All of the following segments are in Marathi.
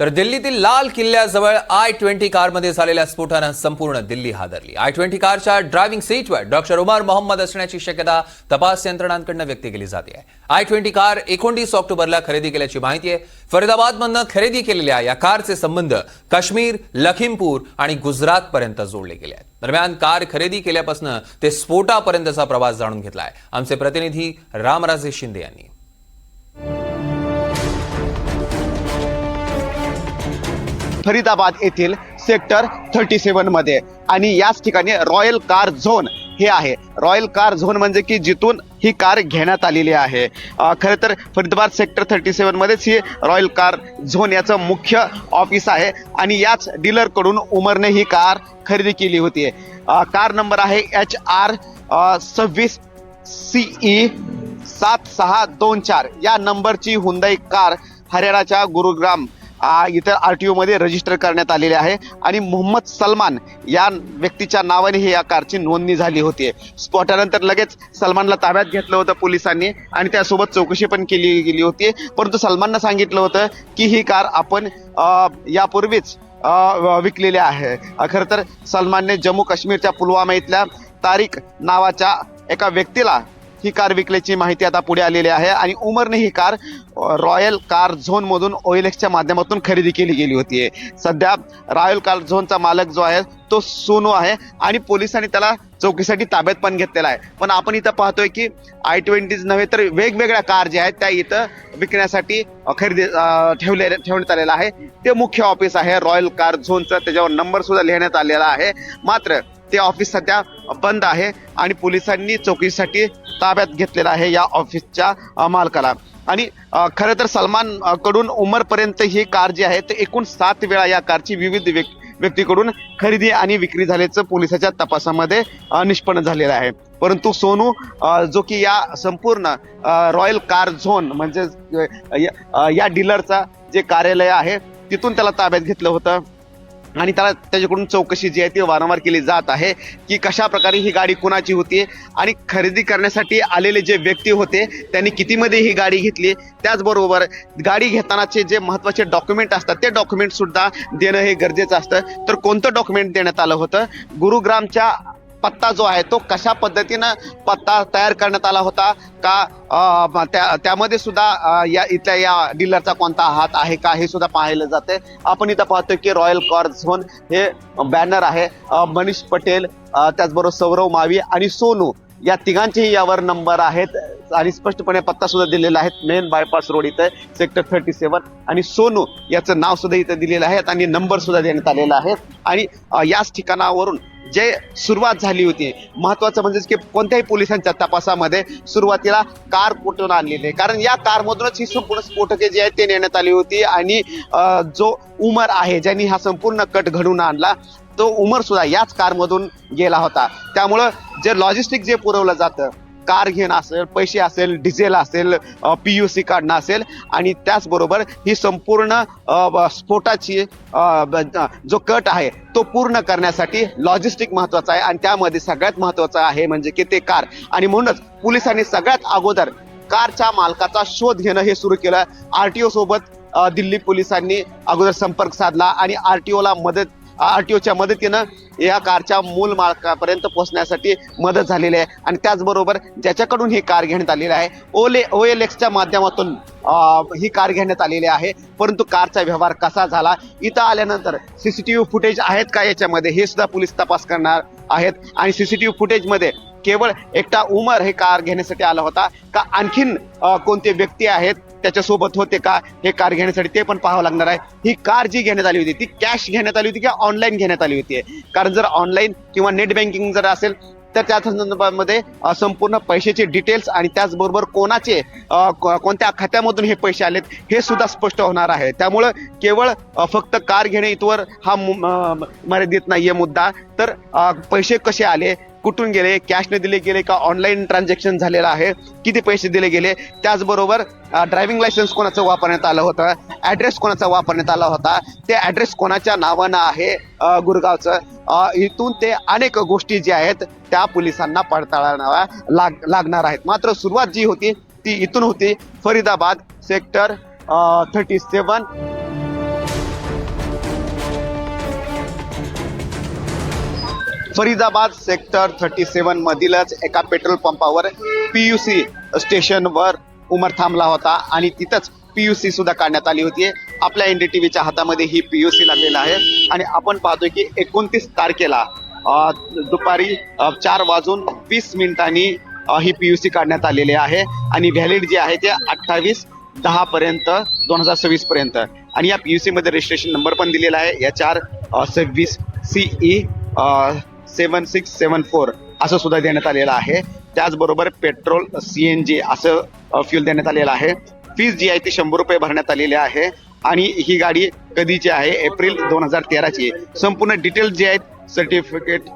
तर दिल्लीतील लाल किल्ल्याजवळ आय ट्वेंटी कारमध्ये झालेल्या स्फोटानं संपूर्ण दिल्ली हादरली. आय ट्वेंटी कारच्या ड्रायव्हिंग सीटवर डॉक्टर उमर मोहम्मद असण्याची शक्यता तपास यंत्रणांकडून व्यक्त केली जाते आहे. आय ट्वेंटी कार एकोणतीस ऑक्टोबरला खरेदी केल्याची माहिती आहे. फरीदाबादमधनं खरेदी केलेल्या या कारचे संबंध काश्मीर लखीमपूर आणि गुजरातपर्यंत जोडले गेले आहेत. दरम्यान कार खरेदी केल्यापासून ते स्फोटापर्यंतचा प्रवास जाणून घेतला आहे. आमचे प्रतिनिधी रामराजे शिंदे यांनी. फरीदाबाद येथील सेक्टर थर्टी सेवनमध्ये आणि याच ठिकाणी रॉयल कार झोन हे आहे. रॉयल कार झोन म्हणजे की जिथून ही कार घेण्यात आलेली आहे. खरं तर फरीदाबाद सेक्टर थर्टी सेवनमध्येच ही रॉयल कार झोन याचं मुख्य ऑफिस आहे. आणि याच डीलरकडून उमरने ही कार खरेदी केली होती. कार नंबर आहे एच आर सव्वीस सीई सात सहा दोन चार. या नंबरची हुंदाई कार हरियाणाच्या गुरुग्राम इतर आर टी ओमध्ये रजिस्टर करण्यात आलेले आहे. आणि मोहम्मद सलमान या व्यक्तीच्या नावाने ही या कारची नोंदणी झाली होती. स्फोटानंतर लगेच सलमानला ताब्यात घेतलं होतं पोलिसांनी आणि त्यासोबत चौकशी पण केली गेली होती. परंतु सलमाननं सांगितलं होतं की ही कार आपण यापूर्वीच विकलेली आहे. खरं तर सलमानने जम्मू काश्मीरच्या पुलवामा इथल्या तारिक नावाच्या एका व्यक्तीला ही कार विकल्याची माहिती आता पुढे आलेली आहे आणि उमरने ही कार रॉयल कार झोन मधून ओएलएक्सच्या माध्यमातून खरेदी केली गेली होती. सध्या रॉयल कार झोनचा मालक जो आहे तो सोनू आहे आणि पोलिसांनी त्याला चौकीसाठी ताब्यात पण घेतलेला आहे. पण आपण इथं पाहतोय की आय ट्वेंटीज नव्हे तर वेगवेगळ्या कार ज्या आहेत त्या इथं विकण्यासाठी खरेदी ठेवले ठेवण्यात आलेलं आहे. ते मुख्य ऑफिस आहे रॉयल कार झोनचं. त्याच्यावर नंबर सुद्धा लिहिण्यात आलेला आहे. मात्र ते ऑफिस सध्या बंद आहे आणि पोलिसांनी चौकशीसाठी ताब्यात घेतलेलं आहे या ऑफिसच्या मालकाला. आणि खरं तर सलमानकडून उमरपर्यंत ही कार जी आहे ते एकूण सात वेळा या कारची विविध व्यक्तीकडून खरेदी आणि विक्री झाल्याचं पोलिसाच्या तपासामध्ये निष्पन्न झालेलं आहे. परंतु सोनू जो की या संपूर्ण रॉयल कार झोन म्हणजे या डीलरचा जे कार्यालय आहे तिथून त्याला ताब्यात घेतलं होतं. आणि त्याला त्याच्याकडून चौकशी जी आहे ती वारंवार केली जात आहे की कशा प्रकारे ही गाडी कुणाची होती आणि खरेदी करण्यासाठी आलेले जे व्यक्ती होते त्यांनी कितीमध्ये ही गाडी घेतली? त्याचबरोबर गाडी घेतानाचे जे महत्त्वाचे डॉक्युमेंट असतात ते डॉक्युमेंट सुद्धा देणं हे गरजेचं असतं. तर कोणतं डॉक्युमेंट देण्यात आलं होतं? गुरुग्रामच्या पत्ता जो आहे तो कशा पद्धतीनं पत्ता तयार करण्यात आला होता? का त्या त्यामध्ये सुद्धा या इथल्या या डीलरचा कोणता हात आहे का? हे सुद्धा पाहिलं जाते. आपण इथं पाहतोय की रॉयल कार झोन हे बॅनर आहे. मनीष पटेल त्याचबरोबर सौरव मावी आणि सोनू या तिघांचेही यावर नंबर आहेत. आणि स्पष्टपणे पत्ता सुद्धा दिलेला आहे. मेन बायपास रोड इथं सेक्टर थर्टी सेवन आणि सोनू याचं नाव सुद्धा इथं दिलेलं आहे. आणि नंबर सुद्धा देण्यात आलेला आहे. आणि याच ठिकाणावरून जे सुरुवात झाली होती. महत्वाचं म्हणजे की कोणत्याही पोलिसांच्या तपासामध्ये सुरुवातीला कार कुठून आणलेली आहे? कारण या कारमधूनच ही संपूर्ण स्फोटके जी आहेत ते नेण्यात आली होती आणि जो उमर आहे ज्यांनी हा संपूर्ण कट घडून आणला तो उमर सुद्धा याच कारमधून गेला होता. त्यामुळं जे लॉजिस्टिक जे पुरवलं जातं कार घेणं असेल पैसे असेल डिझेल असेल पी यू सी काढणं असेल आणि त्याचबरोबर ही संपूर्ण स्फोटाची जो कट आहे तो पूर्ण करण्यासाठी लॉजिस्टिक महत्त्वाचा आहे आणि त्यामध्ये सगळ्यात महत्वाचं आहे म्हणजे की ते कार. आणि म्हणूनच पोलिसांनी सगळ्यात अगोदर कारच्या मालकाचा शोध घेणं हे सुरू केलं. आरटीओ सोबत दिल्ली पोलिसांनी अगोदर संपर्क साधला आणि आरटीओला मदत आरटीओच्या मदतीनं या कारच्या मूल मालकापर्यंत पोहोचण्यासाठी मदत झालेली आहे. आणि त्याचबरोबर ज्याच्याकडून ही कार घेण्यात आलेली आहे ओले ओ एल एक्सच्या माध्यमातून ही कार घेण्यात आलेली आहे. परंतु कारचा व्यवहार कसा झाला? इथं आल्यानंतर C C T V footage आहेत का याच्यामध्ये? हे सुद्धा पोलीस तपास करणार आहेत. आणि सी सी टी व्ही फुटेजमध्ये केवळ एकटा उमर हे कार घेण्यासाठी आला होता का आणखीन कोणते व्यक्ती आहेत? त्याच्यासोबत होते का? हे कार घेण्यासाठी ते पण पाहावं लागणार आहे. ही कार जी घेण्यात आली होती ती कॅश घेण्यात आली होती किंवा ऑनलाईन घेण्यात आली होती. कारण जर ऑनलाईन किंवा नेट बँकिंग जर असेल तर त्या संदर्भामध्ये संपूर्ण पैशाचे डिटेल्स आणि त्याचबरोबर कोणाचे कोणत्या खात्यामधून हे पैसे आलेत हे सुद्धा स्पष्ट होणार आहे. त्यामुळं केवळ फक्त कार घेणे इथवर हा मर्यादित नाहीये मुद्दा. तर पैसे कसे आले कुठून गेले कॅशने दिले गेले का ऑनलाईन ट्रान्झॅक्शन झालेलं आहे किती पैसे दिले गेले त्याचबरोबर ड्रायव्हिंग लायसन्स कोणाचं वापरण्यात आलं होतं ॲड्रेस कोणाचा वापरण्यात आला होता ते ॲड्रेस कोणाच्या नावानं आहे गुरगावचं? इथून ते अनेक गोष्टी ज्या आहेत त्या पोलिसांना पडताळावा लाग लागणार आहेत. मात्र सुरुवात जी होती ती इथून होती Faridabad sector thirty seven Faridabad sector thirty seven मधीलच एका पेट्रोल पंपावर पी यू सी स्टेशनवर उमर थांबला होता आणि तिथंच पी यू सी सुद्धा काढण्यात आली होती. आपल्या एन डी टी व्हीच्या हातामध्ये ही पी यू सी लागलेला आहे. आणि आपण पाहतोय की एकोणतीस तारखेला दुपारी चार वाजून वीस मिनिटांनी पी यू सी काढण्यात आलेली आहे. आणि व्हॅलिड जे आहे ते अठ्ठावीस दहा पर्यंत दोन हजार सव्वीस पर्यंत. आणि या पी यू मध्ये रजिस्ट्रेशन नंबर पण दिलेला आहे. या चार सव्वीस C E seven six seven four असं सुद्धा देण्यात आलेलं आहे. त्याचबरोबर पेट्रोल सी एन जी असं फ्यूल देण्यात आलेलं आहे. फीस जी आहे ती शंभर रुपये भरण्यात आलेली आहे. आणि ही गाडी कधीची आहे? एप्रिल दोन हजार तेराची. संपूर्ण डिटेल जे आहेत सर्टिफिकेट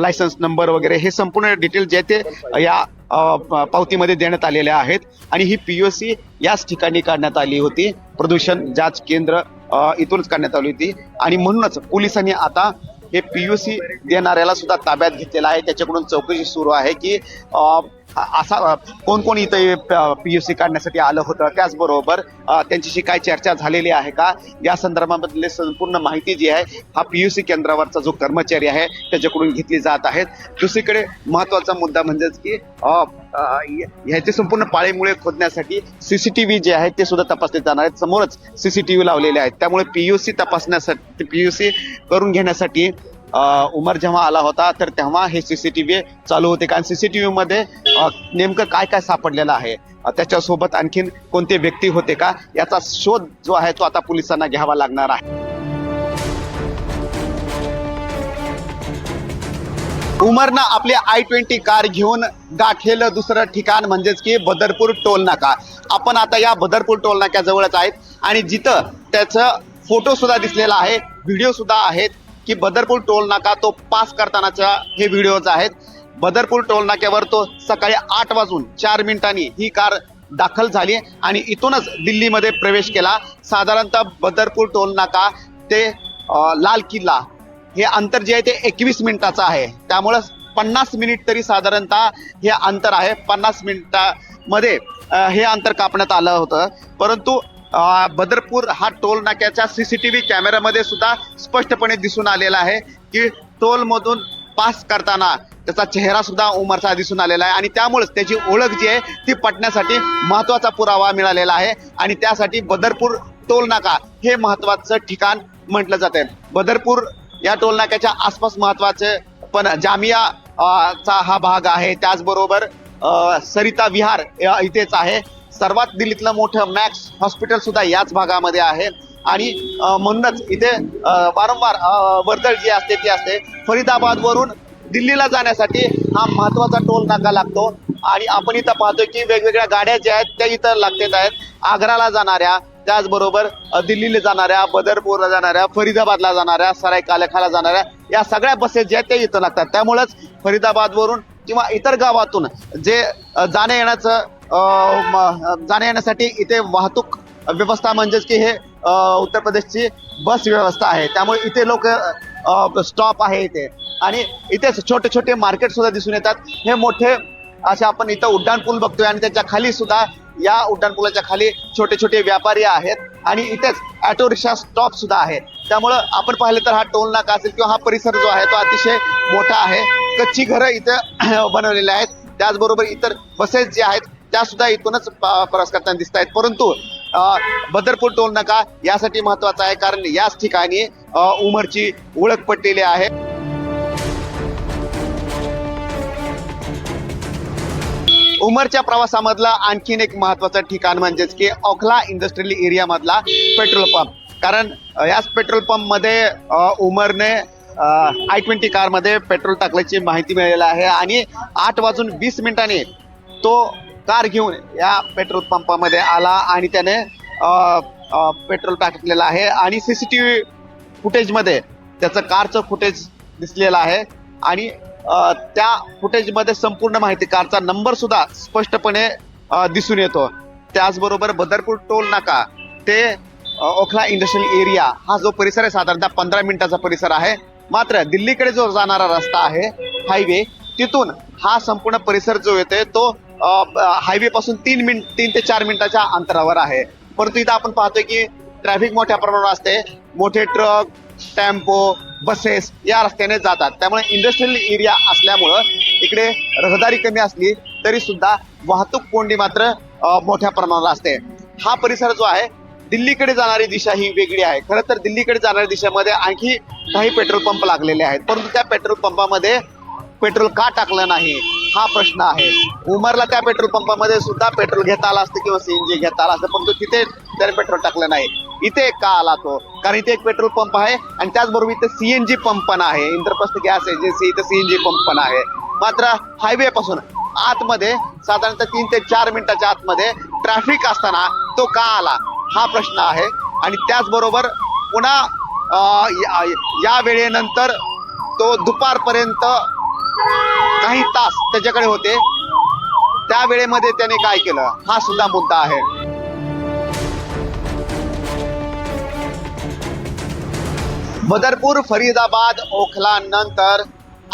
लायसन्स नंबर वगैरे हे संपूर्ण डिटेल जे आहे ते या पावतीमध्ये देण्यात आलेले आहेत. आणि ही पीओसी याच ठिकाणी काढण्यात आली होती. प्रदूषण जाच केंद्र इथूनच काढण्यात आली होती. आणि म्हणूनच पोलिसांनी आता हे पीयूसी देणाऱ्याला सुद्धा ताब्यात घेतलेलं आहे. त्याच्याकडून चौकशी सुरू आहे की असा अ, कोण पी यू सी काढण्यासाठी आलं होतं? त्याचबरोबर त्यांच्याशी काय चर्चा झालेली आहे का? या संदर्भामधले संपूर्ण माहिती जी आहे हा पी यू सी केंद्रावरचा जो कर्मचारी आहे त्याच्याकडून घेतली जात आहेत. दुसरीकडे महत्त्वाचा मुद्दा म्हणजेच की ह्याचे संपूर्ण पाळेमुळे खोदण्यासाठी सीसीटीव्ही जे आहेत ते सुद्धा तपासले जाणार आहेत. समोरच सीसीटीव्ही लावलेले आहेत. त्यामुळे पीयूसी तपासण्यासाठी पीयूसी करून घेण्यासाठी उमर जेव्हा आला होता तर तेव्हा हे सीसीटीव्ही चालू होते. कारण सीसीटीव्ही मध्ये व्हीमध्ये नेमकं काय काय सापडलेलं आहे? त्याच्यासोबत आणखीन कोणते व्यक्ती होते का? याचा शोध जो आहे तो आता पोलिसांना घ्यावा लागणार आहे. उमरनं आपली आय ट्वेंटी कार घेऊन गाठलेलं दुसरं ठिकाण म्हणजेच की बदरपूर टोल नाका. आपण आता या बदरपूर टोल नाक्याजवळच आहेत. आणि जिथं त्याचं फोटो सुद्धा दिसलेला आहे व्हिडिओ सुद्धा आहेत. की बदरपूर टोल नाका तो पास करतानाच्या हे व्हिडिओज आहेत. बदरपूर टोल नाक्यावर तो सकाळी आठ वाजून चार मिनिटांनी ही कार दाखल झाली आणि इथूनच दिल्लीमध्ये प्रवेश केला. साधारणतः बदरपूर टोल नाका ते लाल किल्ला हे अंतर जे आहे ते एकवीस मिनिटाचं आहे. त्यामुळं पन्नास मिनिट तरी साधारणतः हे अंतर आहे. पन्नास मिनिटामध्ये हे अंतर कापण्यात आलं होतं. परंतु बदरपूर हा टोल नाक्याच्या सीसीटीव्ही कॅमेऱ्यामध्ये सुद्धा स्पष्टपणे दिसून आलेला आहे की टोलमधून पास करताना त्याचा चेहरा सुद्धा उमरचा दिसून आलेला आहे. आणि त्यामुळेच त्याची ओळख जी आहे ती पटण्यासाठी महत्त्वाचा पुरावा मिळालेला आहे. आणि त्यासाठी बदरपूर टोल नाका हे महत्वाचं ठिकाण म्हटलं जाते. बदरपूर या टोल नाक्याच्या आसपास महत्त्वाचे पण जामिया चा हा भाग आहे. त्याचबरोबर सरिता विहार या इथेच आहे. सर्वात दिल्लीतलं मोठं मॅक्स हॉस्पिटल सुद्धा याच भागामध्ये आहे. आणि म्हणूनच इथे वारंवार वर्दळ जी असते ती असते. फरीदाबाद वरून दिल्लीला जाण्यासाठी हा महत्त्वाचा टोल नाका लागतो. आणि आपण इथं पाहतोय की वेगवेगळ्या गाड्या ज्या आहेत त्या इथं लागतात आहेत. आग्राला जाणाऱ्या त्याचबरोबर दिल्लीला जाणाऱ्या बदरपूरला जाणाऱ्या फरीदाबादला जाणाऱ्या सराय कालखाला जाणाऱ्या या सगळ्या बसेस ज्या आहेत त्या इथं लागतात. त्यामुळेच फरीदाबादवरून किंवा इतर गावातून जे जाण्या येण्याचं जाण्या येण्यासाठी इथे वाहतूक व्यवस्था म्हणजेच की हे उत्तर प्रदेशची बस व्यवस्था आहे. त्यामुळे इथे लोक स्टॉप आहे इथे. आणि इथेच छोटे छोटे मार्केट सुद्धा दिसून येतात. हे मोठे असे आपण इथं उड्डाण पूल बघतोय आणि त्याच्याखाली सुद्धा या उड्डाण पुलाच्या खाली छोटे छोटे व्यापारी आहेत आणि इथेच ऑटो रिक्षा स्टॉप सुद्धा आहे. त्यामुळं आपण पाहिलं तर हा टोल नाका असेल किंवा हा परिसर जो आहे तो अतिशय मोठा आहे. कच्ची घरं इथं बनवलेली आहेत. त्याचबरोबर इतर बसेस जे आहेत त्या सुद्धा इथूनच प- प्रवास करताना दिसत आहेत परंतु बदरपूर टोल नका यासाठी महत्त्वाचा आहे कारण याच ठिकाणी उमरची ओळख पडलेली आहे. उमरच्या प्रवासामधला आणखीन एक महत्वाचं ठिकाण म्हणजेच की ओखला इंडस्ट्रियल एरिया मधला पेट्रोल पंप. कारण याच पेट्रोल पंपमध्ये उमरने आय ट्वेंटी कारमध्ये पेट्रोल टाकल्याची माहिती मिळालेली आहे. आणि आठ वाजून वीस मिनिटांनी तो कार घेऊन या पेट्रोल पंपामध्ये आला आणि त्याने पेट्रोल टाकलेलं आहे आणि सी सी टी व्ही फुटेजमध्ये त्याचं कारचं फुटेज दिसलेलं आहे. आणि त्या फुटेजमध्ये संपूर्ण माहिती कारचा नंबर सुद्धा स्पष्टपणे दिसून येतो. त्याचबरोबर बदरपूर टोल नाका ते ओखला इंडस्ट्रियल एरिया हा जो परिसर आहे साधारणतः पंधरा मिनिटाचा परिसर आहे. मात्र दिल्लीकडे जो जाणारा रस्ता आहे हायवे तिथून हा संपूर्ण परिसर जो येतोय तो हायवे पासून तीन मिनिट तीन ते चार मिनिटाच्या अंतरावर आहे. परंतु इथं आपण पाहतोय की ट्रॅफिक मोठ्या प्रमाणावर असते. मोठे ट्रक टेम्पो बसेस या रस्त्याने जातात. त्यामुळे इंडस्ट्रियल एरिया असल्यामुळं इकडे रहदारी कमी असली तरी सुद्धा वाहतूक कोंडी मात्र मोठ्या प्रमाणावर असते. हा परिसर जो आहे दिल्लीकडे जाणारी दिशा ही वेगळी आहे. खरं तर दिल्लीकडे जाणाऱ्या दिशेमध्ये आणखी काही पेट्रोल पंप लागलेले आहेत. परंतु त्या पेट्रोल पंपामध्ये पेट्रोल का टाकलं नाही? हा प्रश्न आहे. उमरला त्या पेट्रोल पंपामध्ये सुद्धा पेट्रोल घेता आलं असतं किंवा सीएनजी घेता आलं असतं परंतु तिथे त्याने पेट्रोल टाकलं नाही. इथे का आला तो? कारण इथे एक पेट्रोल पंप आहे आणि त्याचबरोबर इथे सीएनजी पंप पण आहे. इंद्रप्रस्थ गॅस एजन्सी इथे सीएनजी पंप पण आहे. मात्र हायवे पासून आतमध्ये साधारणतः तीन ते चार मिनिटाच्या आतमध्ये ट्रॅफिक असताना तो का आला? हा प्रश्न आहे. आणि त्याचबरोबर पुन्हा या- या वेळेनंतर तो दुपारपर्यंत काही तास त्याच्याकडे होते. त्या वेळेमध्ये त्याने काय केलं? हा सुद्धा मुद्दा आहे. बदरपूर फरीदाबाद ओखला नंतर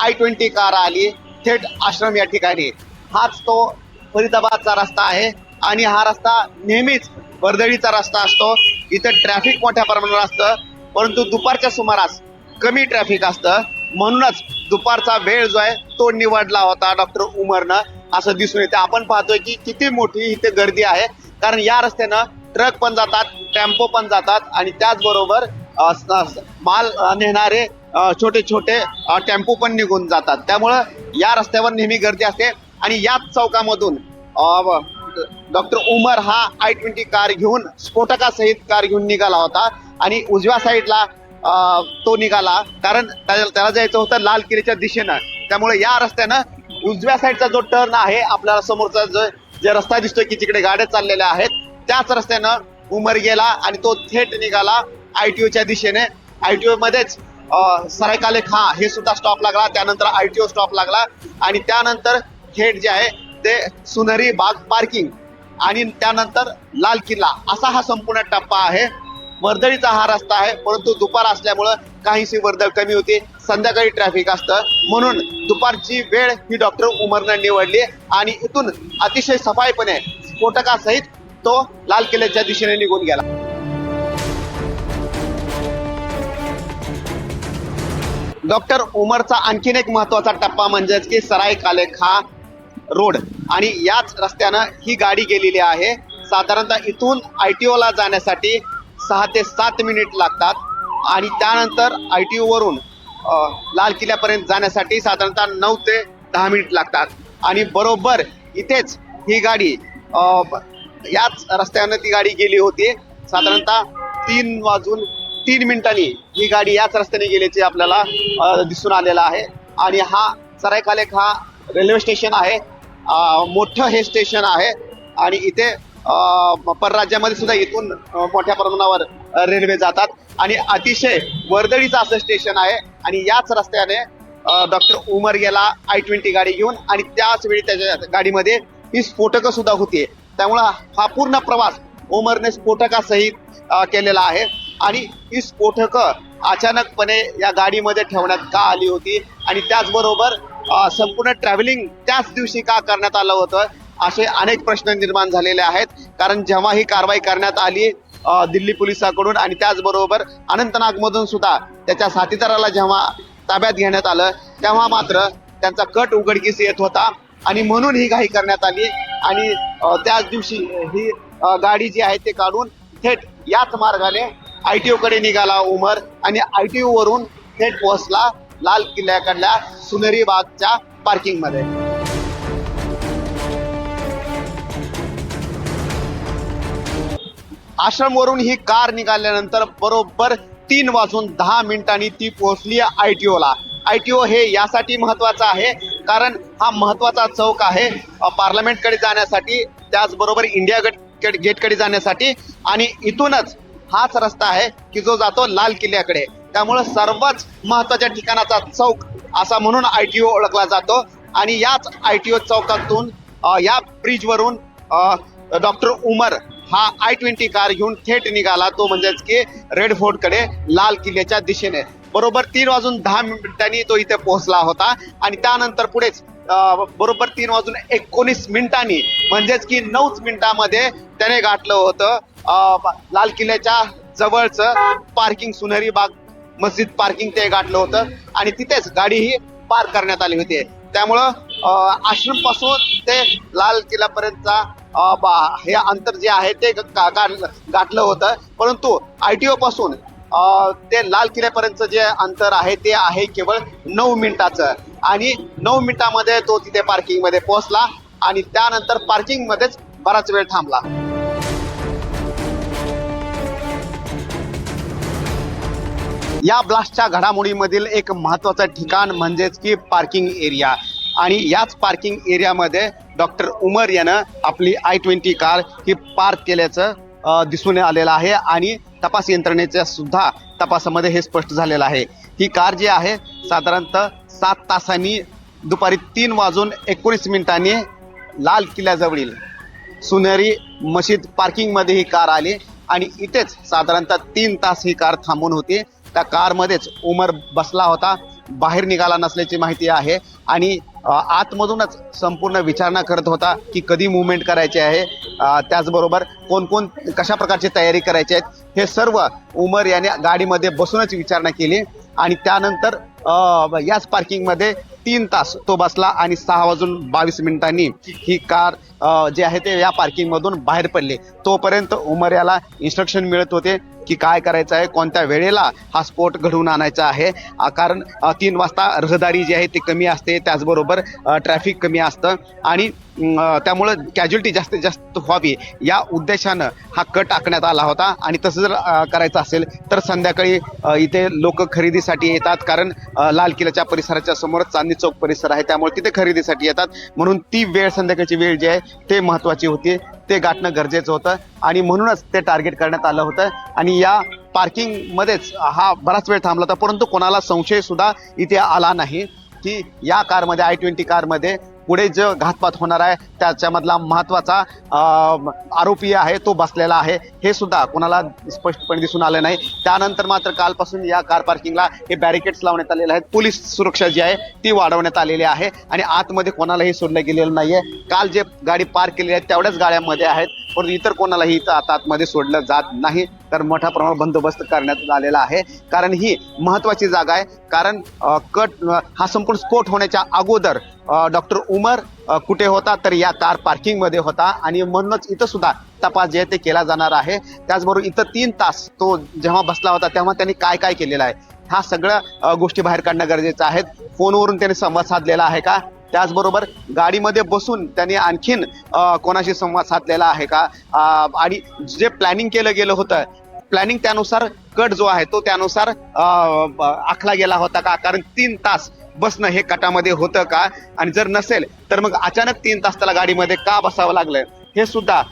आय ट्वेंटी कार आली. थेट आश्रम या ठिकाणी. हाच तो फरीदाबादचा रस्ता आहे आणि हा रस्ता नेहमीच वर्दळीचा रस्ता असतो. इथं ट्रॅफिक मोठ्या प्रमाणावर असतं परंतु दुपारच्या सुमारास कमी ट्रॅफिक असतं. म्हणूनच दुपारचा वेळ जो आहे तो निवडला होता डॉक्टर उमरनं. असं दिसून येते. आपण पाहतोय की किती मोठी इथे गर्दी आहे. कारण या रस्त्यानं ट्रक पण जातात टेम्पो पण जातात आणि त्याचबरोबर माल नेणारे छोटे छोटे टेम्पो पण निघून जातात. त्यामुळं या रस्त्यावर नेहमी गर्दी असते आणि याच चौकामधून डॉक्टर उमर हा आय ट्वेंटी कार घेऊन स्फोटकासहित कार घेऊन निघाला होता. आणि उजव्या साईडला तो निघाला. कारण त्याला त्याला जायचं होतं लाल किल्ल्याच्या दिशेनं. त्यामुळे या रस्त्यानं उजव्या साईडचा जो टर्न आहे आपल्याला समोरचा जो जे रस्ता दिसतोय की तिकडे गाड्या चाललेल्या आहेत त्याच रस्त्यानं उमर गेला आणि तो थेट निघाला आयटीओच्या दिशेने. आयटीओ मध्येच सरायकाले खा हे सुद्धा स्टॉप लागला. त्यानंतर आयटीओ स्टॉप लागला. आणि त्यानंतर थेट जे आहे ते सुनहरी बाग पार्किंग आणि त्यानंतर लाल किल्ला. असा हा संपूर्ण टप्पा आहे. वर्दळीचा हा रस्ता आहे परंतु दुपार असल्यामुळं काहीशी वर्दळ कमी होती. संध्याकाळी ट्रॅफिक असतं. म्हणून दुपारची वेळ ही डॉक्टर उमरनं निवडली आणि इथून अतिशय सफाईपणे स्फोटकासहित तो लाल किल्ल्याच्या दिशेने निघून गेला. डॉक्टर उमरचा आणखीन एक महत्त्वाचा टप्पा म्हणजेच की सराय कालेखा रोड. आणि याच रस्त्यानं ही गाडी गेलेली आहे. साधारणतः इथून आय टी ओला जाण्यासाठी सहा ते सात मिनिट लागतात. आणि त्यानंतर आय टी ओवरून लाल किल्ल्यापर्यंत जाण्यासाठी साधारणतः नऊ ते दहा मिनिट लागतात. आणि बरोबर इथेच ही गाडी ब- याच रस्त्यानं ती गाडी गेली होती. साधारणतः तीन वाजून तीन मिनिटांनी ही गाडी याच रस्त्याने गेल्याचे आपल्याला दिसून आलेला आहे. आणि हा सरायकालेख हा रेल्वे स्टेशन आहे. मोठं हे स्टेशन आहे. आणि इथे परराज्यामध्ये सुद्धा इथून मोठ्या प्रमाणावर रेल्वे जातात. आणि अतिशय वर्दळीचं असं स्टेशन आहे. आणि याच रस्त्याने डॉक्टर उमर गेला आय ट्वेंटी गाडी घेऊन आणि त्याच वेळी त्याच्या गाडीमध्ये ही स्फोटकं सुद्धा होती त्यामुळं हा पूर्ण प्रवास उमरने स्फोटकासहित केलेला आहे. आणि ही स्फोटकं अचानकपणे या गाडीमध्ये ठेवण्यात का आली होती? आणि त्याचबरोबर संपूर्ण ट्रॅव्हलिंग त्याच दिवशी का करण्यात आलं होतं? असे अनेक प्रश्न निर्माण झालेले आहेत. कारण जेव्हा ही कारवाई करण्यात आली दिल्ली पोलिसांकडून आणि त्याचबरोबर अनंतनागमधून सुद्धा त्याच्या साथीदाराला जेव्हा ताब्यात घेण्यात आलं तेव्हा मात्र त्यांचा कट उघडकीस येत होता आणि म्हणून ही घाई करण्यात आली आणि त्याच दिवशी ही गाडी जी आहे ते काढून थेट याच मार्गाने आय टी ओकडे निघाला उमर आणि आय टी वरून थेट पोहोचला लाल किल्ल्याकडल्या सुनेरी बागच्या पार्किंगमध्ये. आश्रमवरून ही कार निघाल्यानंतर बरोबर तीन वाजून दहा मिनिटांनी ती पोहोचली आय टी ओला आय टी ओ हे यासाठी महत्वाचं आहे कारण हा महत्त्वाचा चौक आहे पार्लमेंटकडे जाण्यासाठी त्याचबरोबर इंडिया गेट गेटकडे जाण्यासाठी आणि इथूनच हाच रस्ता आहे की जो जातो लाल किल्ल्याकडे. त्यामुळं सर्वच महत्त्वाच्या ठिकाणाचा चौक असा म्हणून आय टी ओ ओळखला जातो आणि याच आय टी ओ चौकातून या ब्रिजवरून डॉक्टर उमर हा आय ट्वेंटी कार घेऊन थेट निघाला. तो म्हणजेच की रेड फोर्टकडे लाल किल्ल्याच्या दिशेने. बरोबर तीन वाजून दहा मिनिटांनी तो इथे पोहोचला होता. आणि त्यानंतर पुढेच बरोबर तीन वाजून एकोणीस मिनिटांनी म्हणजेच की नऊच मिनिटांमध्ये त्याने गाठलं होतं लाल किल्ल्याच्या जवळचं पार्किंग सुनेरी बाग मस्जिद पार्किंग ते गाठलं होतं. आणि तिथेच गाडी ही पार्क करण्यात आली होती. त्यामुळं आश्रमपासून ते लाल किल्ल्यापर्यंतचा बा- हे अंतर जे आहे ते गाठलं होतं. परंतु आय टी ओ पासून ते लाल किल्ल्यापर्यंतचं जे अंतर आहे ते आहे केवळ नऊ मिनिटाचं. आणि नऊ मिनिटामध्ये तो तिथे पार्किंगमध्ये पोहोचला आणि त्यानंतर पार्किंगमध्येच बराच वेळ थांबला. या ब्लास्टच्या घडामोडीमधील एक महत्वाचं ठिकाण म्हणजेच की पार्किंग एरिया. आणि याच पार्किंग एरियामध्ये डॉक्टर उमर यानं आपली आय ट्वेंटी कार ही पार्क केल्याचं दिसून आलेलं आहे आणि तपास यंत्रणेच्या सुद्धा तपासामध्ये हे स्पष्ट झालेलं आहे. ही कार जी आहे साधारणतः सात तासांनी दुपारी तीन वाजून एकोणीस मिनिटांनी लाल किल्ल्याजवळील सुनेरी मशीद पार्किंगमध्ये ही कार आली आणि इथेच साधारणतः तीन तास ही कार थांबून होती. त्या कारमध्येच उमर बसला होता. बाहेर निघाला नसल्याची माहिती आहे. आणि आतमधूनच संपूर्ण विचारणा करत होता की कधी मुवमेंट करायची आहे. त्याचबरोबर कोणकोण कशा प्रकारची तयारी करायची आहे. हे सर्व उमर याने गाडीमध्ये बसूनच विचारणा केली. आणि त्यानंतर याच पार्किंगमध्ये तीन तास तो बसला आणि सहा वाजून बावीस मिनिटांनी ही कार जे आहे ते या पार्किंगमधून बाहेर पडली. तोपर्यंत उमर याला इन्स्ट्रक्शन मिळत होते. की काय करायचं आहे कोणत्या वेळेला हा स्फोट घडवून आणायचा आहे. कारण तीन वाजता रहदारी जी आहे ती कमी असते त्याचबरोबर ट्रॅफिक कमी असतं. आणि त्यामुळं कॅज्युलिटी जास्तीत जास्त व्हावी या उद्देशानं हा कट आखण्यात आला होता. आणि तसं जर करायचं असेल तर संध्याकाळी इथे लोक खरेदीसाठी येतात. कारण लाल किल्ल्याच्या परिसराच्या समोर चांदणी चौक परिसर आहे त्यामुळे तिथे खरेदीसाठी येतात. म्हणून ती वेळ संध्याकाळची वेळ जी आहे ते महत्वाची होती. ते गाठणं गरजेचं होतं आणि म्हणूनच ते टार्गेट करण्यात आलं होतं. आणि या पार्किंगमध्येच हा बराच वेळ थांबला होता परंतु कोणाला संशय सुद्धा इथे आला नाही की या कारमध्ये आय ट्वेंटी कारमध्ये पुढे जे घातपात होणार आहे त्याच्यामधला महत्त्वाचा आरोपी आहे तो बसलेला आहे. हे सुद्धा कोणाला स्पष्टपणे दिसून आलं नाही. त्यानंतर मात्र कालपासून या कार पार्किंगला हे बॅरिकेड्स लावण्यात आलेले आहेत. पोलीस सुरक्षा जी आहे ती वाढवण्यात आलेली आहे आणि आतमध्ये कोणालाही सोडलं गेलेलं नाहीये. काल जे गाडी पार्क केलेली आहे तेवढ्याच गाड्यांमध्ये आहेत. परंतु इतर कोणालाही इथं आता आतमध्ये सोडलं जात नाही. तर मोठ्या प्रमाणात बंदोबस्त करण्यात आलेला आहे. कारण ही महत्वाची जागा आहे. कारण कट हा संपूर्ण स्फोट होण्याच्या अगोदर डॉक्टर उमर कुठे होता? तर या कार पार्किंगमध्ये होता. आणि म्हणूनच इथं सुद्धा तपास जे आहे ते केला जाणार आहे. त्याचबरोबर इथं तीन तास तो जेव्हा बसला होता तेव्हा त्यांनी काय काय केलेलं आहे? ह्या सगळ्या गोष्टी बाहेर काढणं गरजेचं आहे. फोनवरून त्याने संवाद साधलेला आहे का? त्याचबरोबर गाडीमध्ये बसून त्यांनी आणखीन कोणाशी संवाद साधलेला आहे का? आणि जे प्लॅनिंग केलं गेलं होतं प्लॅनिंग त्यानुसार कट जो आहे तो त्यानुसार आखला गेला होता का? कारण तीन तास बसणं हे कटामध्ये होतं का? आणि जर नसेल तर मग अचानक तीन तास त्याला गाडीमध्ये का बसावं लागलं? हे सुद्धा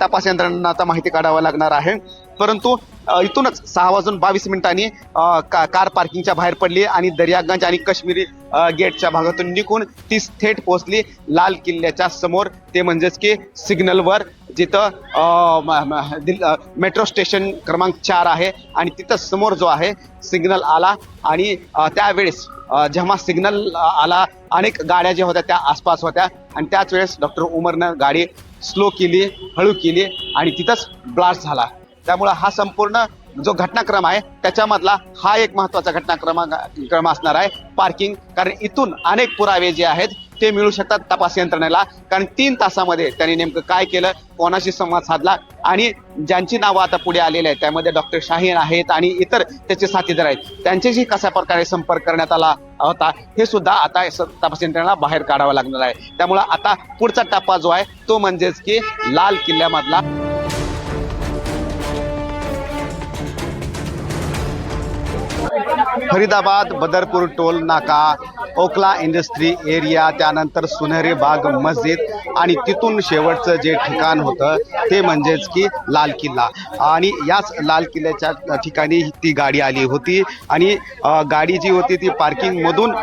तपास यंत्रणांना आता माहिती काढावं लागणार आहे. परंतु इथूनच सहा वाजून बावीस मिनिटांनी का- कार पार्किंगच्या बाहेर पडली आणि दर्यागंज आणि काश्मीरी गेटच्या भागातून निघून ती थेट पोहोचली लाल किल्ल्याच्या समोर. ते म्हणजेच की सिग्नलवर जिथं मेट्रो स्टेशन क्रमांक चार आहे आणि तिथं समोर जो आहे सिग्नल आला आणि त्यावेळेस जेव्हा सिग्नल आला अनेक गाड्या ज्या होत्या त्या आसपास होत्या आणि त्याच वेळेस डॉक्टर उमरनं गाडी स्लो केली हळू केली आणि तिथंच ब्लास्ट झाला. त्यामुळं हा संपूर्ण जो घटनाक्रम आहे त्याच्यामधला हा एक महत्त्वाचा घटनाक्रम क्रम असणार आहे पार्किंग कारण इथून अनेक पुरावे जे आहेत ते मिळू शकतात तपास यंत्रणेला. कारण तीन तासामध्ये त्यांनी नेमकं काय केलं कोणाशी संवाद साधला आणि ज्यांची नावं आता पुढे आलेली आहेत त्यामध्ये डॉक्टर शाहीन आहेत आणि इतर त्याचे साथीदार आहेत. त्यांच्याशी कशा प्रकारे संपर्क करण्यात आला होता हे सुद्धा आता तपास यंत्रणेला बाहेर काढावा लागणार आहे. त्यामुळं आता पुढचा टप्पा जो आहे तो म्हणजेच की लाल किल्ल्यामधला फरीदाबाद बदरपूर टोल नाका ओकला इंडस्ट्री एरिया त्यानंतर सुनेरी बाग मस्जिद आणि तिथून शेवटचं जे ठिकाण होतं ते म्हणजेच की लाल किल्ला. आणि याच लाल किल्ल्याच्या ठिकाणी ती गाडी आली होती आणि गाडी जी होती ती पार्किंगमधून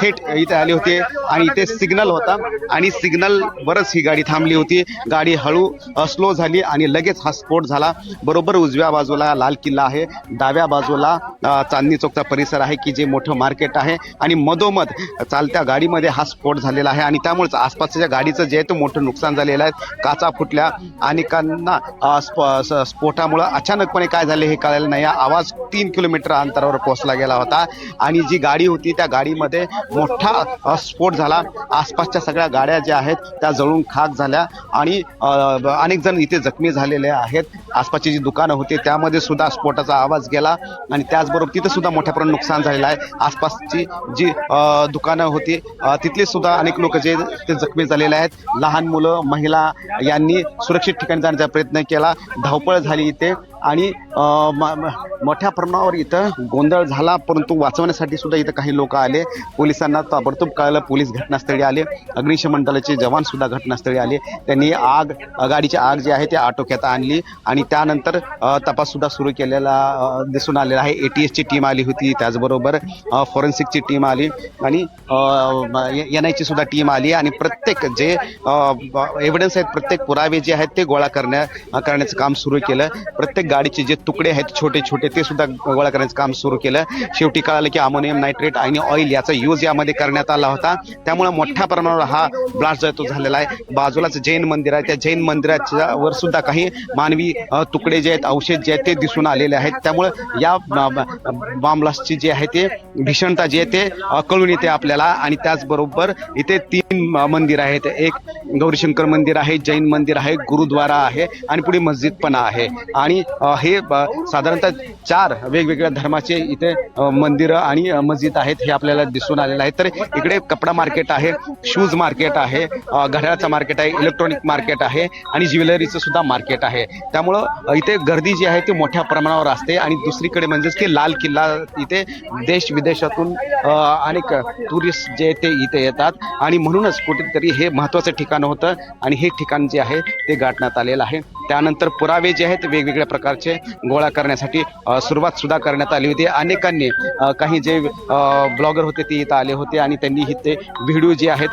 थेट इथे आली होती आणि इथे सिग्नल होता आणि सिग्नलवरच ही गाडी थांबली होती. गाडी हळू स्लो झाली आणि लगेच हा स्फोट झाला. बरोबर उजव्या बाजूला लाल किल्ला आहे. डाव्या बाजूला चांदणी चौकचा परिसर आहे की जे मोठं मार्केट आहे आणि मधोमध सोबत चालत्या गाडीमध्ये हा स्फोट झालेला आहे आणि त्यामुळेच आसपासच्या गाडीचं जे आहे ते मोठं नुकसान झालेलं आहे. काचा फुटल्या अनेकांना स्प- स- स्फोटामुळं अचानकपणे काय झाले हे कळायला नाही. आवाज तीन किलोमीटर अंतरावर पोहोचला गेला होता आणि जी गाडी होती त्या गाडीमध्ये मोठा स्फोट झाला. आसपासच्या सगळ्या गाड्या ज्या आहेत त्या जळून खाक झाल्या आणि अनेक जण इथे जखमी झालेले आहेत. आसपासची जी दुकानं होती त्यामध्ये सुद्धा स्फोटाचा आवाज गेला आणि त्याचबरोबर तिथे सुद्धा मोठ्या प्रमाणात नुकसान झालेलं आहे. आसपासची जी आ, दुकानं होती. तिथले सुद्धा अनेक लोक जे ते जखमी झालेले आहेत. लहान मुलं महिला यांनी सुरक्षित ठिकाणी जाण्याचा प्रयत्न केला. धावपळ झाली इथे. आणि म- मोठ्या प्रमाणावर इथं गोंधळ झाला परंतु वाचवण्यासाठी सुद्धा इथं काही लोक आले. पोलिसांना ताबडतोब कळलं पोलीस घटनास्थळी आले. अग्निशमन दलाचे जवान सुद्धा घटनास्थळी आले. त्यांनी आग गाडीची आग जी आहे ती आटोक्यात आणली आणि त्यानंतर तपाससुद्धा तपास सुद्धा सुरू केलेला दिसून आलेला आहे. ए टी एसची टीम आली होती त्याचबरोबर फॉरेन्सिकची टीम आली आणि एन आयची सुद्धा टीम आली आणि प्रत्येक जे एव्हिडन्स आहेत प्रत्येक पुरावे जे आहेत ते गोळा करण्या करण्याचं काम सुरू केलं. प्रत्येक गाडीचे जे तुकडे आहेत छोटे छोटे ते सुद्धा गोळा करण्याचं काम सुरू केलं. शेवटी कळालं की अमोनियम नायट्रेट आणि ऑइल याचा यूज यामध्ये करण्यात आला होता. त्यामुळे मोठ्या प्रमाणावर हा ब्लास्ट जो आहे तो झालेला आहे. बाजूलाच जैन मंदिर आहे. त्या जैन मंदिराच्या वर सुद्धा काही मानवी तुकडे जे आहेत अवशेष जे आहेत ते दिसून आलेले आहेत. त्यामुळे या बॉम्ब ब्लास्टची जी आहे ते भीषणता जी आहे ते कळून येते आपल्याला. आणि त्याचबरोबर इथे तीन मंदिर आहेत. एक गौरीशंकर मंदिर आहे जैन मंदिर आहे गुरुद्वारा आहे आणि पुढे मस्जिद पण आहे. आणि हे साधारणतः चार वेगवेगळ्या धर्माचे इथे मंदिरं आणि मस्जिद आहेत हे आपल्याला दिसून आलेलं आहे. तर इकडे कपडा मार्केट आहे शूज मार्केट आहे घड्याळाचं मार्केट आहे इलेक्ट्रॉनिक मार्केट आहे आणि ज्वेलरीचं सुद्धा मार्केट आहे. त्यामुळं इथे गर्दी जी आहे ती मोठ्या प्रमाणावर असते आणि दुसरीकडे म्हणजेच की लाल किल्ला इथे देश विदेशातून अनेक टुरिस्ट जे ते इथे येतात आणि म्हणूनच कुठेतरी हे महत्वाचं ठिकाण होतं आणि हे ठिकाण जे आहे ते गाठण्यात आलेलं आहे. त्यानंतर पुरावे जे आहेत वेगवेगळ्या प्रकारचे गोळा करण्यासाठी सुरुवात सुद्धा करण्यात आली होती. अनेकांनी काही जे ब्लॉगर होते ते इथं आले होते आणि त्यांनी इथे व्हिडिओ जे आहेत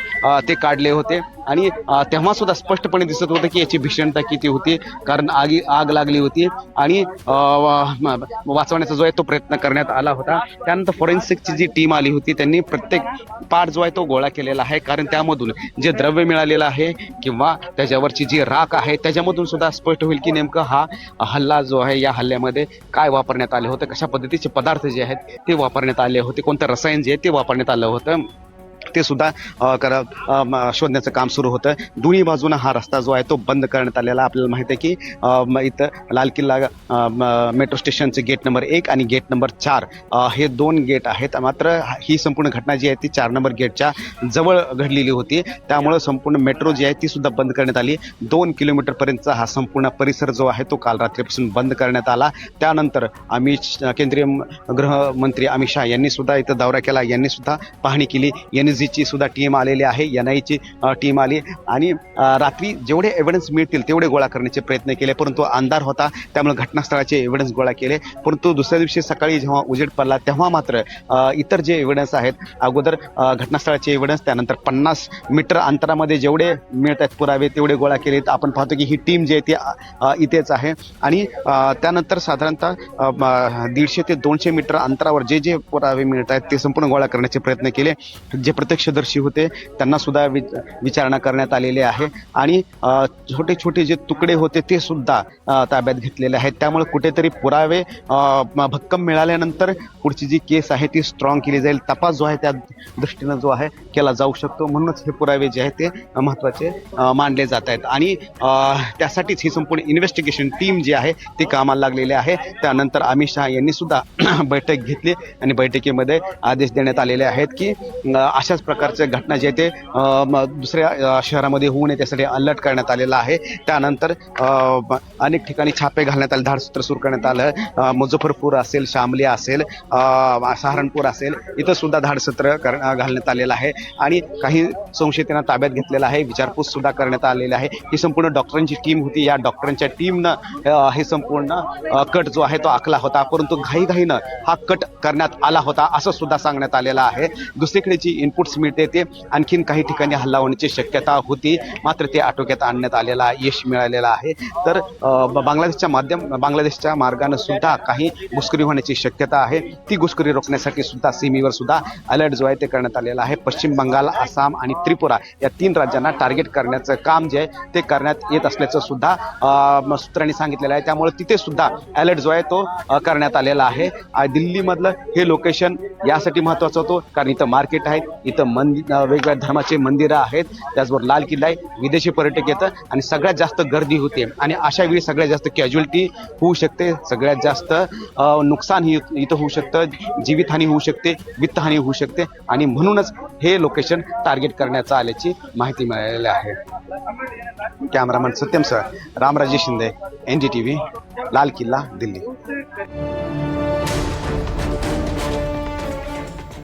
ते काढले होते. आणि तेव्हा सुद्धा स्पष्टपणे दिसत होतं की याची भीषणता किती होती कारण आगी आग लागली होती. आणि वाचवण्याचा जो आहे तो प्रयत्न करण्यात आला होता. त्यानंतर फॉरेन्सिकची जी टीम आली होती त्यांनी प्रत्येक पार्ट जो आहे तो गोळा केलेला आहे. कारण त्यामधून जे द्रव्य मिळालेलं आहे किंवा त्याच्यावरची जी राख आहे त्याच्यामधून सुद्धा स्पष्ट होईल की नेमकं हा हल्ला जो आहे या हल्ल्यामध्ये काय वापरण्यात आले होते? कशा पद्धतीचे पदार्थ जे आहेत ते वापरण्यात आले होते? कोणतं रसायन जे आहे ते वापरण्यात आलं होतं? ते सुद्धा अ, करा शोधण्याचं काम सुरू होतं. दोन्ही बाजूनं हा रस्ता जो आहे तो बंद करण्यात आलेला आपल्याला माहिती आहे की इथं लाल किल्ला मेट्रो स्टेशनचे गेट नंबर एक आणि गेट नंबर चार हे दोन गेट आहेत. मात्र ही संपूर्ण घटना जी आहे ती चार नंबर गेटच्या जवळ घडलेली होती. त्यामुळं संपूर्ण मेट्रो जी आहे ती सुद्धा बंद करण्यात आली. दोन किलोमीटरपर्यंतचा हा संपूर्ण परिसर जो आहे तो काल रात्रीपासून बंद करण्यात आला. त्यानंतर अमित केंद्रीय गृहमंत्री अमित शहा यांनी सुद्धा इथं दौरा केला. यांनी सुद्धा पाहणी केली. यांनी ची सुद्धा टीम आलेली आहे एन आयची टीम आली. आणि रात्री जेवढे एव्हिडन्स मिळतील तेवढे गोळा करण्याचे प्रयत्न केले. परंतु अंधार होता त्यामुळे घटनास्थळाचे एव्हिडन्स गोळा केले. परंतु दुसऱ्या दिवशी सकाळी जेव्हा उजेड पडला तेव्हा मात्र इतर जे एव्हिडन्स आहेत अगोदर घटनास्थळाचे एव्हिडन्स त्यानंतर पन्नास मीटर अंतरामध्ये जेवढे मिळत आहेत पुरावे तेवढे गोळा केले तर आपण पाहतो की ही टीम जी आहे ती इथेच आहे. आणि त्यानंतर साधारणतः दीडशे ते दोनशे मीटर अंतरावर जे जे पुरावे मिळत आहेत ते संपूर्ण गोळा करण्याचे प्रयत्न केले. जे प्रत्यक्षदर्शी होते. त्यांना सुद्धा विचारणा करण्यात आलेली आहे. आणि छोटे छोटे जे तुकडे होते ते सुद्धा ताब्यात घेतलेले आहेत. त्यामुळे कुठेतरी पुरावे भक्कम मिळाल्यानंतर पुढची जी केस आहे ती स्ट्रॉंग केली जाईल. तपास जो आहे त्या दृष्टीनं जो आहे केला जाऊ शकतो. म्हणूनच हे पुरावे जे आहेत ते महत्त्वाचे मानले जात आहेत. आणि त्यासाठीच ही संपूर्ण इन्व्हेस्टिगेशन टीम जी आहे ती कामाला लागलेली आहे. त्यानंतर अमित शहा यांनी सुद्धा बैठक घेतली. आणि बैठकीमध्ये आदेश देण्यात आलेले आहेत की अशा अशाच प्रकारच्या घटना जे ते दुसऱ्या शहरामध्ये होऊ नये त्यासाठी अलर्ट करण्यात आलेला आहे. त्यानंतर अनेक ठिकाणी छापे घालण्यात आले धाडसूत्र सुरू करण्यात आलं. मुझफ्फरपूर असेल शामली असेल सहारणपूर असेल इथं सुद्धा धाडसत्र कर घालण्यात आलेलं आहे. आणि काही संशयितांना ताब्यात घेतलेलं आहे विचारपूस सुद्धा करण्यात आलेली आहे. ही संपूर्ण डॉक्टरांची टीम होती. या डॉक्टरांच्या टीमनं हे संपूर्ण कट जो आहे तो आखला होता. परंतु घाईघाईनं हा कट करण्यात आला होता असं सुद्धा सांगण्यात आलेलं आहे. दुसरीकडे जी इनपुट इनपुट्स मिळते ते आणखीन काही ठिकाणी हल्ला होण्याची शक्यता होती. मात्र ते आटोक्यात आणण्यात आलेला यश मिळालेलं आहे. तर बांगलादेशच्या माध्यम बांगलादेशच्या मार्गाने सुद्धा काही घुसखोरी होण्याची शक्यता आहे. ती घुसखोरी रोखण्यासाठी सुद्धा सीमेवर सुद्धा अलर्ट जो आहे ते करण्यात आलेला आहे. पश्चिम बंगाल आसाम आणि त्रिपुरा या तीन राज्यांना टार्गेट करण्याचं काम जे आहे ते करण्यात येत असल्याचं सुद्धा सूत्रांनी सांगितलेलं आहे. त्यामुळे तिथे सुद्धा अलर्ट जो आहे तो करण्यात आलेला आहे. दिल्लीमधलं हे लोकेशन यासाठी महत्वाचं होतं कारण इथं मार्केट आहे इथं मंदिर वेगवेगळ्या धर्माचे मंदिरं आहेत. त्याचबरोबर लाल किल्ला आहे विदेशी पर्यटक येतं आणि सगळ्यात जास्त गर्दी होते. आणि अशा वेळी सगळ्यात जास्त कॅज्युअलिटी होऊ शकते सगळ्यात जास्त नुकसान ही इथं होऊ शकतं जीवितहानी होऊ शकते वित्तहानी होऊ शकते. आणि म्हणूनच हे लोकेशन टार्गेट करण्यात आल्याची माहिती मिळालेली आहे. Cameraman Satyam sir Ramraje Shinde N D T V Lal Killa Delhi.